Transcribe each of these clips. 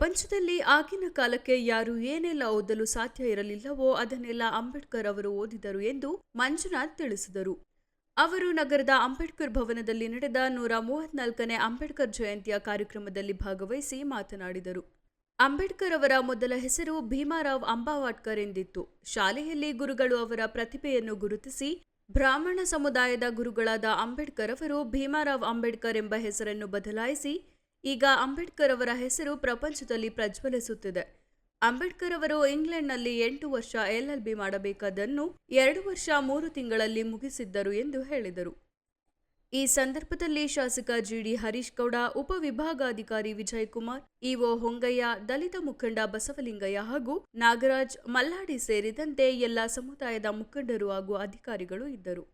ಪ್ರಪಂಚದಲ್ಲಿ ಆಗಿನ ಕಾಲಕ್ಕೆ ಯಾರು ಏನೆಲ್ಲ ಓದಲು ಸಾಧ್ಯ ಇರಲಿಲ್ಲವೋ ಅದನ್ನೆಲ್ಲ ಅಂಬೇಡ್ಕರ್ ಅವರು ಓದಿದರು ಎಂದು ಮಂಜುನಾಥ್ ತಿಳಿಸಿದರು. ಅವರು ನಗರದ ಅಂಬೇಡ್ಕರ್ ಭವನದಲ್ಲಿ ನಡೆದ ನೂರ ಮೂವತ್ನಾಲ್ಕನೇ ಅಂಬೇಡ್ಕರ್ ಜಯಂತಿಯ ಕಾರ್ಯಕ್ರಮದಲ್ಲಿ ಭಾಗವಹಿಸಿ ಮಾತನಾಡಿದರು. ಅಂಬೇಡ್ಕರ್ ಅವರ ಮೊದಲ ಹೆಸರು ಭೀಮಾರಾವ್ ಅಂಬಾವಾಡ್ಕರ್ ಎಂದಿತ್ತು. ಶಾಲೆಯಲ್ಲಿ ಗುರುಗಳು ಅವರ ಪ್ರತಿಭೆಯನ್ನು ಗುರುತಿಸಿ ಬ್ರಾಹ್ಮಣ ಸಮುದಾಯದ ಗುರುಗಳಾದ ಅಂಬೇಡ್ಕರ್ ಅವರು ಭೀಮಾರಾವ್ ಅಂಬೇಡ್ಕರ್ ಎಂಬ ಹೆಸರನ್ನು ಬದಲಾಯಿಸಿ ಈಗ ಅಂಬೇಡ್ಕರ್ ಅವರ ಹೆಸರು ಪ್ರಪಂಚದಲ್ಲಿ ಪ್ರಜ್ವಲಿಸುತ್ತಿದೆ. ಅಂಬೇಡ್ಕರ್ ಅವರು ಇಂಗ್ಲೆಂಡ್ನಲ್ಲಿ ಎಂಟು ವರ್ಷ ಎಲ್ಎಲ್ಬಿ ಮಾಡಬೇಕಾದನ್ನು ಎರಡು ವರ್ಷ ಮೂರು ತಿಂಗಳಲ್ಲಿ ಮುಗಿಸಿದ್ದರು ಎಂದು ಹೇಳಿದರು. ಈ ಸಂದರ್ಭದಲ್ಲಿ ಶಾಸಕ ಜಿಡಿ ಹರೀಶ್ ಗೌಡ ಉಪವಿಭಾಗಾಧಿಕಾರಿ ವಿಜಯ್ ಕುಮಾರ್ ಇಒ ಹೊಂಗಯ್ಯ, ದಲಿತ ಮುಖಂಡ ಬಸವಲಿಂಗಯ್ಯ ಹಾಗೂ ನಾಗರಾಜ್ ಮಲ್ಲಾಡಿ ಸೇರಿದಂತೆ ಎಲ್ಲ ಸಮುದಾಯದ ಮುಖಂಡರು ಹಾಗೂ ಅಧಿಕಾರಿಗಳು ಇದ್ದರು.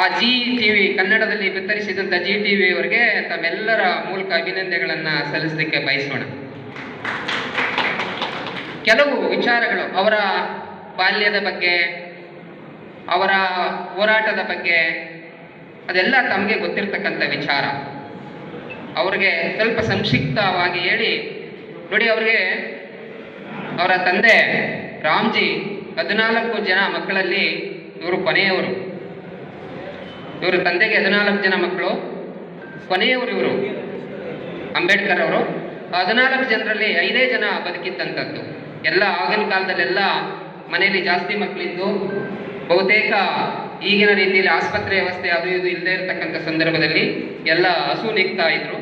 ಆ ಜಿ ಟಿವಿ ಕನ್ನಡದಲ್ಲಿ ಬಿತ್ತರಿಸಿದಂಥ ಜಿ ಟಿವಿ ಅವರಿಗೆ ತಮ್ಮೆಲ್ಲರ ಮೂಲಕ ಅಭಿನಂದನೆಗಳನ್ನು ಸಲ್ಲಿಸಲಿಕ್ಕೆ ಬಯಸೋಣ. ಕೆಲವು ವಿಚಾರಗಳು ಅವರ ಬಾಲ್ಯದ ಬಗ್ಗೆ, ಅವರ ಹೋರಾಟದ ಬಗ್ಗೆ, ಅದೆಲ್ಲ ತಮಗೆ ಗೊತ್ತಿರ್ತಕ್ಕಂಥ ವಿಚಾರ. ಅವ್ರಿಗೆ ಸ್ವಲ್ಪ ಸಂಕ್ಷಿಪ್ತವಾಗಿ ಹೇಳಿ, ನೋಡಿ ಅವರಿಗೆ ಅವರ ತಂದೆ ರಾಮ್ಜಿ ಹದಿನಾಲ್ಕು ಜನ ಮಕ್ಕಳಲ್ಲಿ ಇವರು ಕೊನೆಯವರು. ಇವರು ತಂದೆಗೆ ಹದಿನಾಲ್ಕು ಜನ ಮಕ್ಕಳು, ಕೊನೆಯವರು ಇವರು, ಅಂಬೇಡ್ಕರ್ ಅವರು. ಹದಿನಾಲ್ಕು ಜನರಲ್ಲಿ ಐದೇ ಜನ ಬದುಕಿದ್ದಂಥದ್ದು ಎಲ್ಲ ಆಗಿನ ಕಾಲದಲ್ಲೆಲ್ಲ ಮನೆಯಲ್ಲಿ ಜಾಸ್ತಿ ಮಕ್ಕಳಿದ್ದು. ಬಹುತೇಕ ಈಗಿನ ರೀತಿಯಲ್ಲಿ ಆಸ್ಪತ್ರೆ ವ್ಯವಸ್ಥೆ ಅದು ಇದು ಇಲ್ಲದೆ ಇರತಕ್ಕಂಥ ಸಂದರ್ಭದಲ್ಲಿ ಎಲ್ಲ ಹಸು ನಿಗ್ತಾ ಇದ್ರು.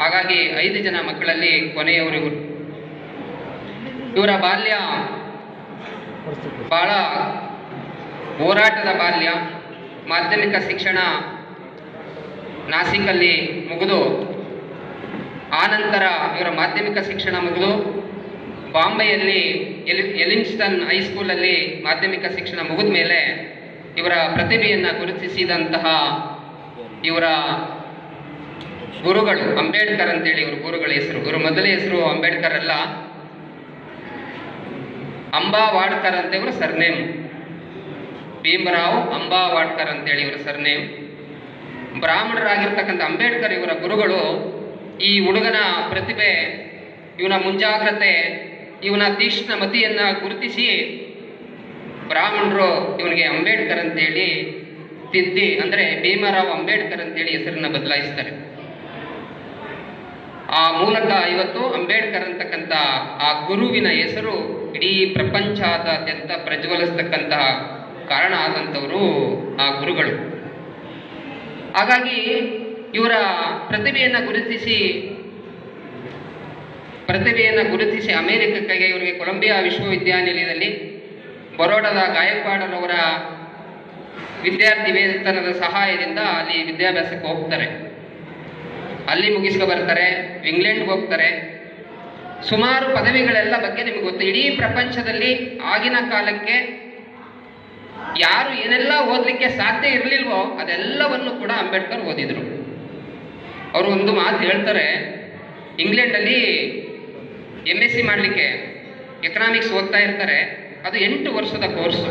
ಹಾಗಾಗಿ ಐದು ಜನ ಮಕ್ಕಳಲ್ಲಿ ಕೊನೆಯವರು ಇವರು. ಇವರ ಬಾಲ್ಯ ಬಹಳ ಹೋರಾಟದ ಬಾಲ್ಯ. ಮಾಧ್ಯಮಿಕ ಶಿಕ್ಷಣ ನಾಸಿಕಲ್ಲಿ ಮುಗಿದು ಆನಂತರ ಇವರ ಮಾಧ್ಯಮಿಕ ಶಿಕ್ಷಣ ಮುಗಿದು, ಬಾಂಬೆಯಲ್ಲಿ ಎಲಿ ಎಲಿನ್ಸ್ಟನ್ ಹೈಸ್ಕೂಲಲ್ಲಿ ಮಾಧ್ಯಮಿಕ ಶಿಕ್ಷಣ ಮುಗಿದ ಮೇಲೆ ಇವರ ಪ್ರತಿಭೆಯನ್ನು ಗುರುತಿಸಿದಂತಹ ಇವರ ಗುರುಗಳು, ಅಂಬೇಡ್ಕರ್ ಅಂತೇಳಿ ಇವರು ಗುರುಗಳ ಹೆಸರು. ಇವರು ಮೊದಲ ಹೆಸರು ಅಂಬೇಡ್ಕರ್ ಅಲ್ಲ, ಅಂಬಾ ವಾಡ್ಕರ್ ಅಂತ ಇವರು ಸರ್ನೇಮ್ ಭೀಮರಾವ್ ಅಂಬಾವಾಡ್ಕರ್ ಅಂತೇಳಿ ಇವರ ಸರ್ನೇಮ್ ಬ್ರಾಹ್ಮಣರಾಗಿರ್ತಕ್ಕಂಥ ಅಂಬೇಡ್ಕರ್ ಇವರ ಗುರುಗಳು ಈ ಹುಡುಗನ ಪ್ರತಿಭೆ, ಇವನ ಮುಂಜಾಗ್ರತೆ, ಇವನ ತೀಕ್ಷ್ಣ ಮತಿಯನ್ನ ಗುರುತಿಸಿ ಬ್ರಾಹ್ಮಣರು ಇವನಿಗೆ ಅಂಬೇಡ್ಕರ್ ಅಂತೇಳಿ ತಿದ್ದಿ, ಅಂದರೆ ಭೀಮರಾವ್ ಅಂಬೇಡ್ಕರ್ ಅಂತೇಳಿ ಹೆಸರನ್ನ ಬದಲಾಯಿಸ್ತಾರೆ. ಆ ಮೂಲಕ ಇವತ್ತು ಅಂಬೇಡ್ಕರ್ ಅಂತಕ್ಕಂಥ ಆ ಗುರುವಿನ ಹೆಸರು ಇಡೀ ಪ್ರಪಂಚಾದಾದ್ಯಂತ ಪ್ರಜ್ವಲಿಸ್ತಕ್ಕಂತಹ ಕಾರಣ ಆದಂಥವರು ಆ ಗುರುಗಳು. ಹಾಗಾಗಿ ಇವರ ಪ್ರತಿಭೆಯನ್ನು ಗುರುತಿಸಿ ಪ್ರತಿಭೆಯನ್ನು ಗುರುತಿಸಿ ಅಮೆರಿಕಕ್ಕೆ ಇವರಿಗೆ ಕೊಲಂಬಿಯಾ ವಿಶ್ವವಿದ್ಯಾನಿಲಯದಲ್ಲಿ ಬರೋಡದ ಗಾಯಕ್ವಾಡರವರ ವಿದ್ಯಾರ್ಥಿ ವೇತನದ ಸಹಾಯದಿಂದ ಅಲ್ಲಿ ವಿದ್ಯಾಭ್ಯಾಸಕ್ಕೆ ಹೋಗ್ತಾರೆ. ಅಲ್ಲಿ ಮುಗಿಸ್ಕೊ ಬರ್ತಾರೆ ಇಂಗ್ಲೆಂಡ್ಗೆ ಹೋಗ್ತಾರೆ. ಸುಮಾರು ಪದವಿಗಳೆಲ್ಲ ಬಗ್ಗೆ ನಿಮಗೆ ಗೊತ್ತು. ಇಡೀ ಪ್ರಪಂಚದಲ್ಲಿ ಆಗಿನ ಕಾಲಕ್ಕೆ ಯಾರು ಏನೆಲ್ಲ ಓದಲಿಕ್ಕೆ ಸಾಧ್ಯ ಇರಲಿಲ್ವೋ ಅದೆಲ್ಲವನ್ನು ಕೂಡ ಅಂಬೇಡ್ಕರ್ ಓದಿದರು. ಅವರು ಒಂದು ಮಾತು ಹೇಳ್ತಾರೆ, ಇಂಗ್ಲೆಂಡಲ್ಲಿ ಎಂ ಎಸ್ ಸಿ ಮಾಡಲಿಕ್ಕೆ ಎಕನಾಮಿಕ್ಸ್ ಓದ್ತಾ ಇರ್ತಾರೆ, ಅದು ಎಂಟು ವರ್ಷದ ಕೋರ್ಸು.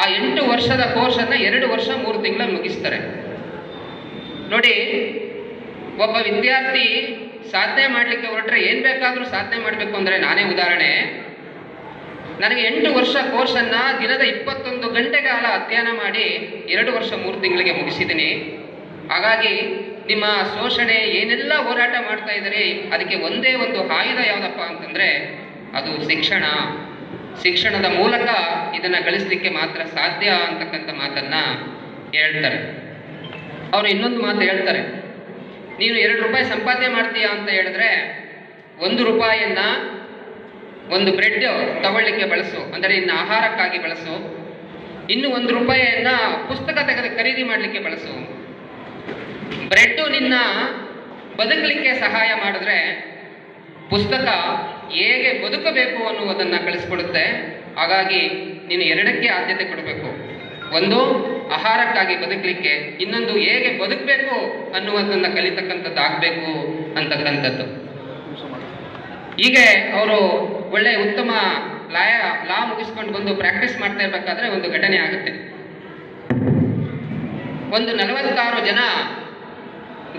ಆ ಎಂಟು ವರ್ಷದ ಕೋರ್ಸನ್ನು ಎರಡು ವರ್ಷ ಮೂರು ತಿಂಗಳ ಮುಗಿಸ್ತಾರೆ. ನೋಡಿ, ಒಬ್ಬ ವಿದ್ಯಾರ್ಥಿ ಸಾಧನೆ ಮಾಡಲಿಕ್ಕೆ ಹೊರಟ್ರೆ ಏನು ಬೇಕಾದರೂ ಸಾಧನೆ ಮಾಡಬೇಕು ಅಂದರೆ ನಾನೇ ಉದಾಹರಣೆ. ನನಗೆ ಎಂಟು ವರ್ಷ ಕೋರ್ಸನ್ನು ದಿನದ ಇಪ್ಪತ್ತೊಂದು ಗಂಟೆಗಾಲ ಅಧ್ಯಯನ ಮಾಡಿ ಎರಡು ವರ್ಷ ಮೂರು ತಿಂಗಳಿಗೆ ಮುಗಿಸಿದ್ದೀನಿ. ಹಾಗಾಗಿ ನಿಮ್ಮ ಶೋಷಣೆ ಏನೆಲ್ಲ ಹೋರಾಟ ಮಾಡ್ತಾ ಇದ್ದೀರಿ, ಅದಕ್ಕೆ ಒಂದೇ ಒಂದು ಆಯುಧ ಯಾವುದಪ್ಪ ಅಂತಂದರೆ ಅದು ಶಿಕ್ಷಣ. ಶಿಕ್ಷಣದ ಮೂಲಕ ಇದನ್ನು ಗಳಿಸಲಿಕ್ಕೆ ಮಾತ್ರ ಸಾಧ್ಯ ಅಂತಕ್ಕಂಥ ಮಾತನ್ನು ಹೇಳ್ತಾರೆ. ಅವರು ಇನ್ನೊಂದು ಮಾತು ಹೇಳ್ತಾರೆ. ನೀನು ಎರಡು ರೂಪಾಯಿ ಸಂಪಾದನೆ ಮಾಡ್ತೀಯಾ ಅಂತ ಹೇಳಿದ್ರೆ ಒಂದು ರೂಪಾಯಿಯನ್ನ ಒಂದು ಬ್ರೆಡ್ ತಗೊಳ್ಳಿಕ್ಕೆ ಬಳಸು, ಅಂದರೆ ಇನ್ನು ಆಹಾರಕ್ಕಾಗಿ ಬಳಸು. ಇನ್ನು ಒಂದು ರೂಪಾಯಿಯನ್ನ ಪುಸ್ತಕ ತೆಗೆದು ಖರೀದಿ ಮಾಡಲಿಕ್ಕೆ ಬಳಸು. ಬ್ರೆಡ್ ನಿನ್ನ ಬದುಕಲಿಕ್ಕೆ ಸಹಾಯ ಮಾಡಿದ್ರೆ ಪುಸ್ತಕ ಹೇಗೆ ಬದುಕಬೇಕು ಅನ್ನುವುದನ್ನು ಕಳಿಸ್ಕೊಡುತ್ತೆ. ಹಾಗಾಗಿ ನೀನು ಎರಡಕ್ಕೆ ಆದ್ಯತೆ ಕೊಡಬೇಕು. ಒಂದು, ಆಹಾರಕ್ಕಾಗಿ ಬದುಕಲಿಕ್ಕೆ, ಇನ್ನೊಂದು ಹೇಗೆ ಬದುಕಬೇಕು ಅನ್ನುವುದನ್ನು ಕಲಿತಕ್ಕಂಥದ್ದು ಆಗಬೇಕು ಅಂತಕ್ಕಂಥದ್ದು ಹೀಗೆ ಅವರು ಒಳ್ಳೆ ಉತ್ತಮ ಲಾಯ, ಲಾ ಮುಗಿಸ್ಕೊಂಡು ಬಂದು ಪ್ರಾಕ್ಟೀಸ್ ಮಾಡ್ತಾ ಇರಬೇಕಾದ್ರೆ ಒಂದು ಘಟನೆ ಆಗುತ್ತೆ. ಒಂದು ನಲವತ್ತಾರು ಜನ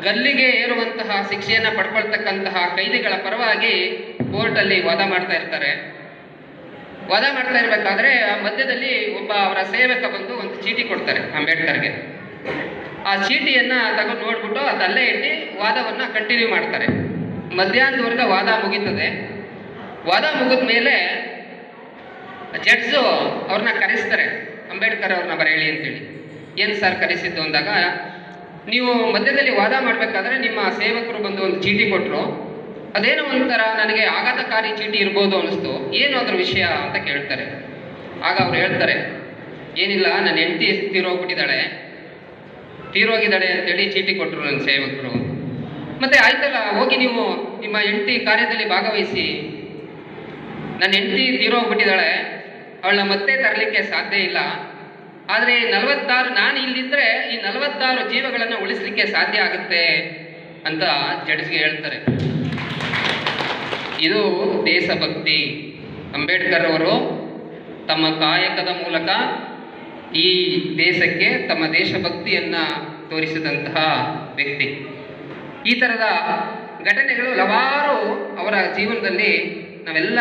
ಗಲ್ಲಿಗೆ ಏರುವಂತಹ ಶಿಕ್ಷೆಯನ್ನು ಪಡ್ಕೊಳ್ತಕ್ಕಂತಹ ಕೈದಿಗಳ ಪರವಾಗಿ ಕೋರ್ಟಲ್ಲಿ ವಾದ ಮಾಡ್ತಾ ಇರ್ತಾರೆ. ವಾದ ಮಾಡ್ತಾ ಇರಬೇಕಾದ್ರೆ ಆ ಮಧ್ಯದಲ್ಲಿ ಒಬ್ಬ ಅವರ ಸೇವಕ ಬಂದು ಒಂದು ಚೀಟಿ ಕೊಡ್ತಾರೆ ಅಂಬೇಡ್ಕರ್ಗೆ. ಆ ಚೀಟಿಯನ್ನ ತಗೊಂಡು ನೋಡ್ಬಿಟ್ಟು ಅದಲ್ಲೇ ಇಟ್ಟು ವಾದವನ್ನ ಕಂಟಿನ್ಯೂ ಮಾಡ್ತಾರೆ. ಮಧ್ಯಾಹ್ನದವರೆಗೆ ವಾದ ಮುಗೀತದೆ. ವಾದ ಮುಗಿದ ಮೇಲೆ ಜಡ್ಜು ಅವ್ರನ್ನ ಕರೆಸ್ತಾರೆ, ಅಂಬೇಡ್ಕರ್ ಅವ್ರನ್ನ ಬರೆಯಲಿ ಅಂತೇಳಿ ಏನು ಸರ್ ಕರೆಸಿದ್ದು ಅಂದಾಗ, ನೀವು ಮಧ್ಯದಲ್ಲಿ ವಾದ ಮಾಡಬೇಕಾದ್ರೆ ನಿಮ್ಮ ಸೇವಕರು ಬಂದು ಒಂದು ಚೀಟಿ ಕೊಟ್ಟರು ಅದೇನೋ ಒಂಥರ ನನಗೆ ಆಘಾತಕಾರಿ ಚೀಟಿ ಇರ್ಬೋದು ಅನ್ನಿಸ್ತು. ಏನು ಅದ್ರ ವಿಷಯ ಅಂತ ಕೇಳ್ತಾರೆ. ಆಗ ಅವ್ರು ಹೇಳ್ತಾರೆ, ಏನಿಲ್ಲ ನನ್ನ ಹೆಂಡತಿ ತೀರೋಗ್ಬಿಟ್ಟಿದ್ದಾಳೆ. ತೀರೋಗಿದ್ದಾಳೆ ಅಂತೇಳಿ ಚೀಟಿ ಕೊಟ್ಟರು ನನ್ನ ಸೇವಕರು. ಮತ್ತೆ ಆಯ್ತಲ್ಲ, ಹೋಗಿ ನೀವು ನಿಮ್ಮ ಹೆಂಡತಿ ಕಾರ್ಯದಲ್ಲಿ ಭಾಗವಹಿಸಿ. ನನ್ನ ಹೆಂಡತಿ ತೀರೋಗ್ಬಿಟ್ಟಿದ್ದಾಳೆ ಅವಳನ್ನ ಮತ್ತೆ ತರಲಿಕ್ಕೆ ಸಾಧ್ಯ ಇಲ್ಲ. ಆದರೆ ನಲವತ್ತಾರು ನಾನು ಇಲ್ಲಿದ್ರೆ ಈ ನಲವತ್ತಾರು ಜೀವಗಳನ್ನು ಉಳಿಸಲಿಕ್ಕೆ ಸಾಧ್ಯ ಆಗುತ್ತೆ ಅಂತ ಜಡ್ಜ್ಗೆ ಹೇಳ್ತಾರೆ. ಇದು ದೇಶಭಕ್ತಿ. ಅಂಬೇಡ್ಕರ್ ಅವರು ತಮ್ಮ ಕಾಯಕದ ಮೂಲಕ ಈ ದೇಶಕ್ಕೆ ತಮ್ಮ ದೇಶಭಕ್ತಿಯನ್ನ ತೋರಿಸಿದಂತಹ ವ್ಯಕ್ತಿ. ಈ ಥರದ ಘಟನೆಗಳು ಹಲವಾರು ಅವರ ಜೀವನದಲ್ಲಿ ನಾವೆಲ್ಲ